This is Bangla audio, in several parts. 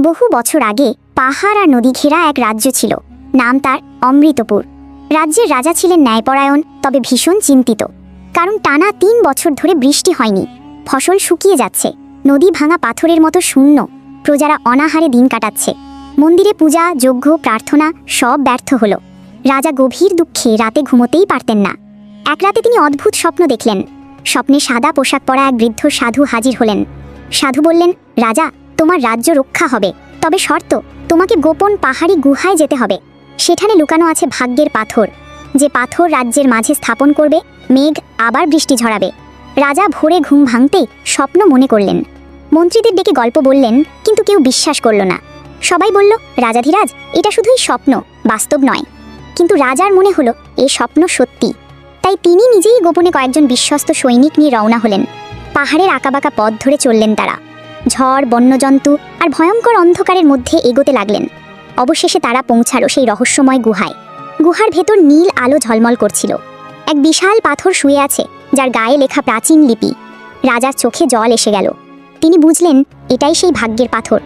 বহু বছর আগে পাহাড় আর নদী ঘেরা এক রাজ্য ছিল। নাম তার অমৃতপুর। রাজ্যের রাজা ছিলেন ন্যায়পরায়ণ, তবে ভীষণ চিন্তিত। কারণ টানা তিন বছর ধরে বৃষ্টি হয়নি। ফসল শুকিয়ে যাচ্ছে। নদী ভাঙা পাথরের মতো শূন্য। প্রজারা অনাহারে দিন কাটাচ্ছে। মন্দিরে পূজা, যজ্ঞ, প্রার্থনা সব ব্যর্থ হলো। রাজা গভীর দুঃখে রাতে ঘুমোতেই পারতেন না। এক রাতে তিনি অদ্ভুত স্বপ্ন দেখলেন। স্বপ্নে সাদা পোশাক পরা এক বৃদ্ধ সাধু হাজির হলেন। সাধু বললেন, রাজা তোমার রাজ্য রক্ষা হবে। তবে শর্ত, তোমাকে গোপন পাহাড়ি গুহায় যেতে হবে। সেখানে লুকানো আছে ভাগ্যের পাথর। যে পাথর রাজ্যের মাঝে স্থাপন করবে, মেঘ আবার বৃষ্টি ঝরাবে। রাজা ভোরে ঘুম ভাঙতেই স্বপ্ন মনে করলেন। মন্ত্রীদের ডেকে গল্প বললেন, কিন্তু কেউ বিশ্বাস করল না। সবাই বলল, রাজাধিরাজ, এটা শুধুই স্বপ্ন, বাস্তব নয়। কিন্তু রাজার মনে হলো, এ স্বপ্ন সত্যি। তাই তিনি নিজেই গোপনে কয়েকজন বিশ্বস্ত সৈনিক নিয়ে রওনা হলেন। পাহাড়ের আঁকাবাঁকা পথ ধরে চললেন তারা। ঝড়, বন্যজন্তু আর ভয়ঙ্কর অন্ধকারের মধ্যে এগোতে লাগলেন। অবশেষে তারা পৌঁছালো সেই রহস্যময় গুহায়। গুহার ভেতর নীল আলো ঝলমল করছিল। এক বিশাল পাথর শুয়ে আছে, যার গায়ে লেখা প্রাচীন লিপি। রাজার চোখে জল এসে গেল। তিনি বুঝলেন, এটাই সেই ভাগ্যের পাথর।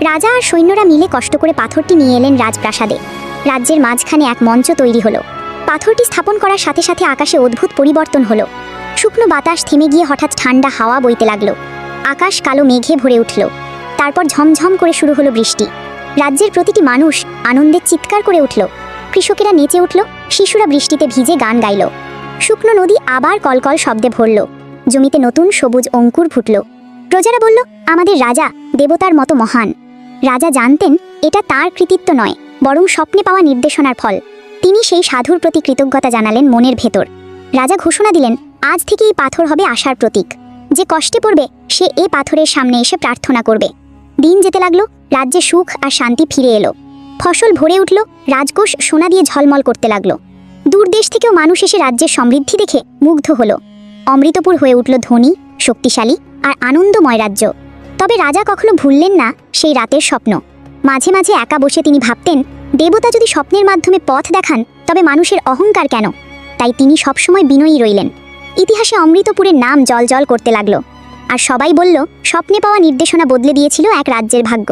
রাজা আর সৈন্যরা মিলে কষ্ট করে পাথরটি নিয়ে এলেন রাজপ্রাসাদে। রাজ্যের মাঝখানে এক মঞ্চ তৈরি হলো। পাথরটি স্থাপন করার সাথে সাথে আকাশে অদ্ভুত পরিবর্তন হলো। শুকনো বাতাস থেমে গিয়ে হঠাৎ ঠান্ডা হাওয়া বইতে লাগল। আকাশ কালো মেঘে ভরে উঠল। তারপর ঝমঝম করে শুরু হলো বৃষ্টি। রাজ্যের প্রতিটি মানুষ আনন্দে চিৎকার করে উঠল। কৃষকেরা নেচে উঠল, শিশুরা বৃষ্টিতে ভিজে গান গাইল। শুকনো নদী আবার কলকল শব্দে ভরল। জমিতে নতুন সবুজ অঙ্কুর ফুটল। প্রজারা বলল, আমাদের রাজা দেবতার মতো মহান। রাজা জানতেন এটা তার কৃতিত্ব নয়, বরং স্বপ্নে পাওয়া নির্দেশনার ফল। তিনি সেই সাধুর প্রতি কৃতজ্ঞতা জানালেন মনের ভেতর। রাজা ঘোষণা দিলেন, আজ থেকে এই পাথর হবে আশার প্রতীক। যে কষ্টে পড়বে, সে এ পাথরের সামনে এসে প্রার্থনা করবে। দিন যেতে লাগল, রাজ্যে সুখ আর শান্তি ফিরে এলো। ফসল ভরে উঠল, রাজকোষ সোনা দিয়ে ঝলমল করতে লাগল। দূর দেশ থেকেও মানুষ এসে রাজ্যের সমৃদ্ধি দেখে মুগ্ধ হলো। অমৃতপুর হয়ে উঠল ধনী, শক্তিশালী আর আনন্দময় রাজ্য। তবে রাজা কখনো ভুললেন না সেই রাতের স্বপ্ন। মাঝে মাঝে একা বসে তিনি ভাবতেন, দেবতা যদি স্বপ্নের মাধ্যমে পথ দেখান, তবে মানুষের অহংকার কেন? তাই তিনি সবসময় বিনয়ী রইলেন। ইতিহাসে অমৃতপুরের নাম জল করতে লাগল। আর সবাই বলল, স্বপ্নে পাওয়া নির্দেশনা বদলে দিয়েছিল এক রাজ্যের ভাগ্য।